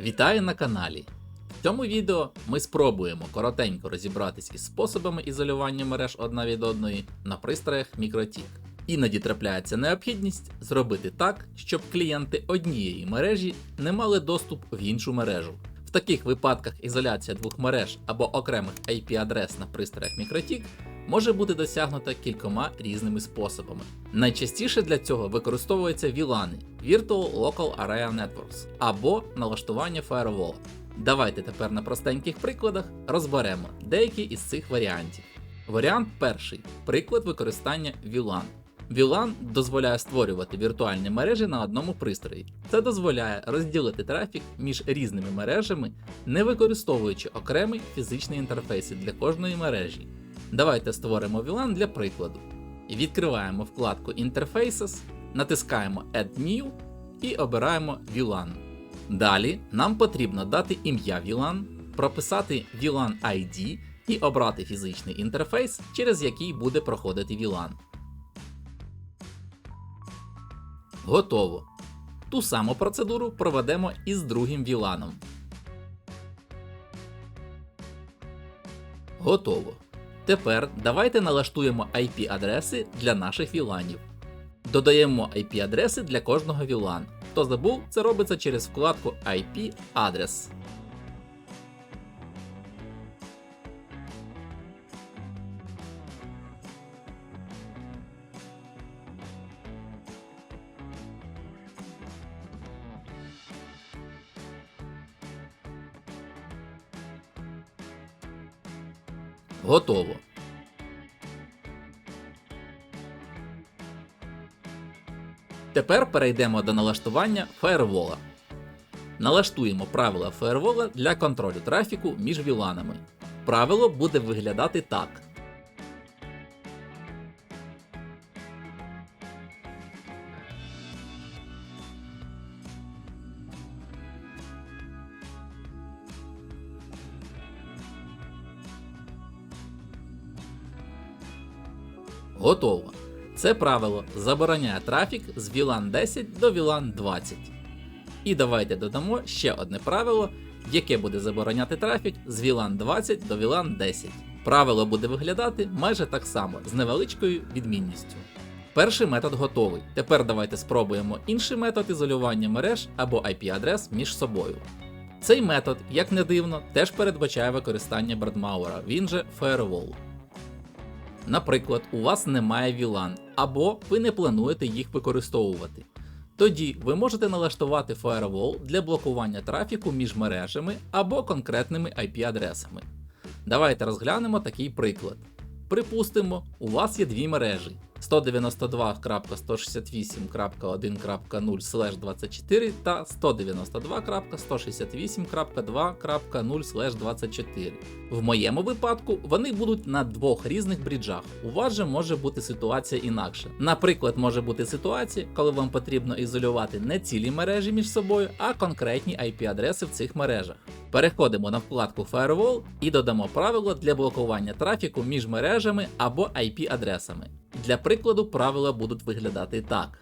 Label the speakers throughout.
Speaker 1: Вітаю на каналі! В цьому відео ми спробуємо коротенько розібратись із способами ізолювання мереж одна від одної на пристроях MikroTik. Іноді трапляється необхідність зробити так, щоб клієнти однієї мережі не мали доступ в іншу мережу. В таких випадках ізоляція двох мереж або окремих IP-адрес на пристроях MikroTik може бути досягнута кількома різними способами. Найчастіше для цього використовуються VLAN – Virtual Local Area Networks або налаштування Firewall. Давайте тепер на простеньких прикладах розберемо деякі із цих варіантів. Варіант перший приклад використання VLAN. VLAN дозволяє створювати віртуальні мережі на одному пристрої. Це дозволяє розділити трафік між різними мережами, не використовуючи окремий фізичний інтерфейс для кожної мережі. Давайте створимо VLAN для прикладу. Відкриваємо вкладку Interfaces, натискаємо Add New і обираємо VLAN. Далі нам потрібно дати ім'я VLAN, прописати VLAN ID і обрати фізичний інтерфейс, через який буде проходити VLAN. Готово. Ту саму процедуру проведемо і з другим VLAN. Готово. Тепер давайте налаштуємо IP-адреси для наших VLANів. Додаємо IP-адреси для кожного VLAN. Хто забув, це робиться через вкладку IP Готово. Тепер перейдемо до налаштування фаєрвола. Налаштуємо правила фаєрвола для контролю трафіку між віланами. Правило буде виглядати так. Готово. Це правило забороняє трафік з VLAN 10 до VLAN 20. І давайте додамо ще одне правило, яке буде забороняти трафік з VLAN 20 до VLAN 10. Правило буде виглядати майже так само з невеличкою відмінністю. Перший метод готовий. Тепер давайте спробуємо інший метод ізолювання мереж або IP-адрес між собою. Цей метод, як не дивно, теж передбачає використання Бредмауера, він же Firewall. Наприклад, у вас немає VLAN, або ви не плануєте їх використовувати. Тоді ви можете налаштувати Firewall для блокування трафіку між мережами або конкретними IP-адресами. Давайте розглянемо такий приклад. Припустимо, у вас є дві мережі 192.168.1.0 24 та 192.168.2.0 24. В моєму випадку вони будуть на двох різних бріджах. У вас же може бути ситуація інакша. Наприклад, може бути ситуація, коли вам потрібно ізолювати не цілі мережі між собою, а конкретні IP-адреси в цих мережах. Переходимо на вкладку Firewall і додамо правило для блокування трафіку між мережами або IP-адресами. Для прикладу, правила будуть виглядати так.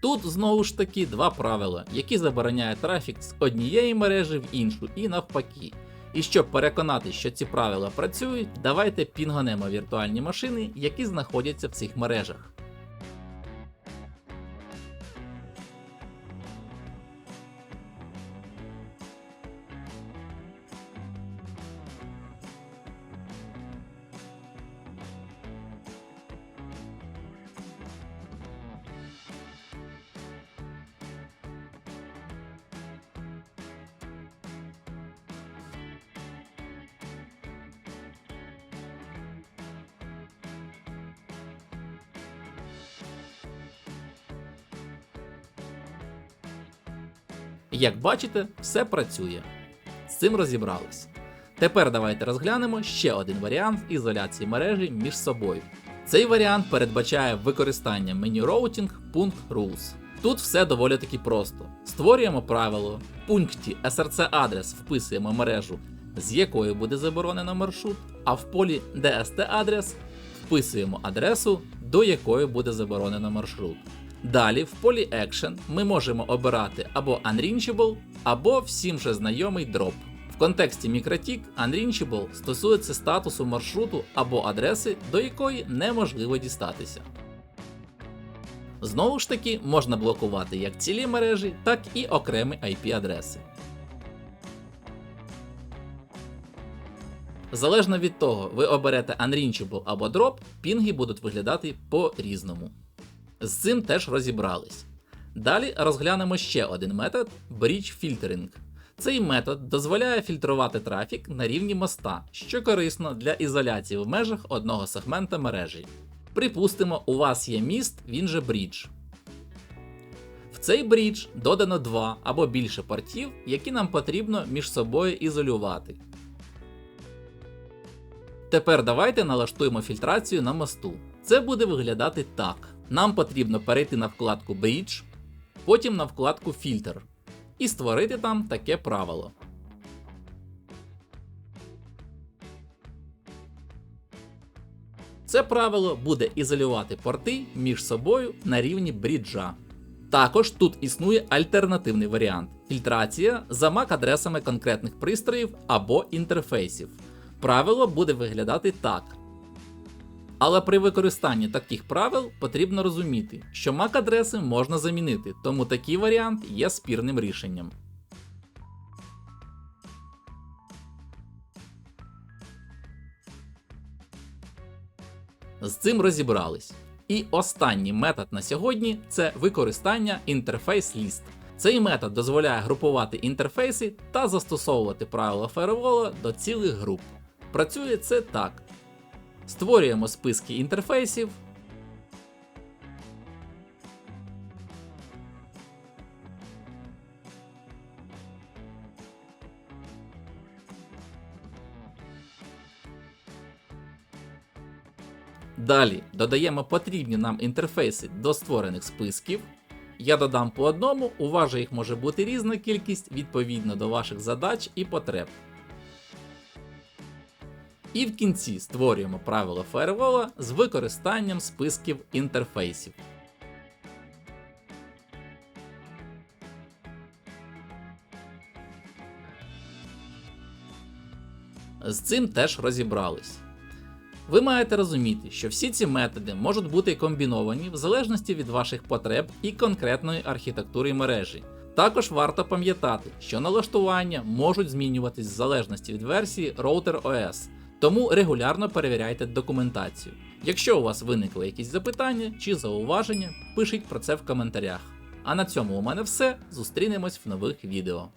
Speaker 1: Тут знову ж таки два правила, які забороняють трафік з однієї мережі в іншу і навпаки. І щоб переконати, що ці правила працюють, давайте пінганемо віртуальні машини, які знаходяться в цих мережах. Як бачите, все працює. З цим розібрались. Тепер давайте розглянемо ще один варіант ізоляції мережі між собою. Цей варіант передбачає використання меню Routing пункт Rules. Тут все доволі таки просто. Створюємо правило, в пункті src адрес вписуємо мережу, з якою буде заборонено маршрут, а в полі DST адрес вписуємо адресу, до якої буде заборонено маршрут. Далі в полі Action ми можемо обирати або Unreachable, або всім вже знайомий Drop. В контексті MikroTik Unreachable стосується статусу маршруту або адреси, до якої неможливо дістатися. Знову ж таки, можна блокувати як цілі мережі, так і окремі IP-адреси. Залежно від того, ви оберете Unreachable або Drop, пінги будуть виглядати по-різному. З цим теж розібрались. Далі розглянемо ще один метод Bridge Filtering. Цей метод дозволяє фільтрувати трафік на рівні моста, що корисно для ізоляції в межах одного сегмента мережі. Припустимо, у вас є міст, він же брідж. В цей брідж додано два або більше портів, які нам потрібно між собою ізолювати. Тепер давайте налаштуємо фільтрацію на мосту. Це буде виглядати так. Нам потрібно перейти на вкладку Bridge, потім на вкладку Фільтр і створити там таке правило. Це правило буде ізолювати порти між собою на рівні бріджа. Також тут існує альтернативний варіант фільтрація за MAC-адресами конкретних пристроїв або інтерфейсів. Правило буде виглядати так. Але при використанні таких правил потрібно розуміти, що MAC-адреси можна замінити, тому такий варіант є спірним рішенням. З цим розібрались. І останній метод на сьогодні це використання інтерфейс ліст. Цей метод дозволяє групувати інтерфейси та застосовувати правила фаервола до цілих груп. Працює це так: створюємо списки інтерфейсів. Далі додаємо потрібні нам інтерфейси до створених списків. Я додам по одному, у вас їх може бути різна кількість відповідно до ваших задач і потреб. І в кінці створюємо правило фаервола з використанням списків інтерфейсів. З цим теж розібрались. Ви маєте розуміти, що всі ці методи можуть бути комбіновані в залежності від ваших потреб і конкретної архітектури мережі. Також варто пам'ятати, що налаштування можуть змінюватись в залежності від версії Router OS, тому регулярно перевіряйте документацію. Якщо у вас виникли якісь запитання чи зауваження, пишіть про це в коментарях. А на цьому у мене все. Зустрінемось в нових відео.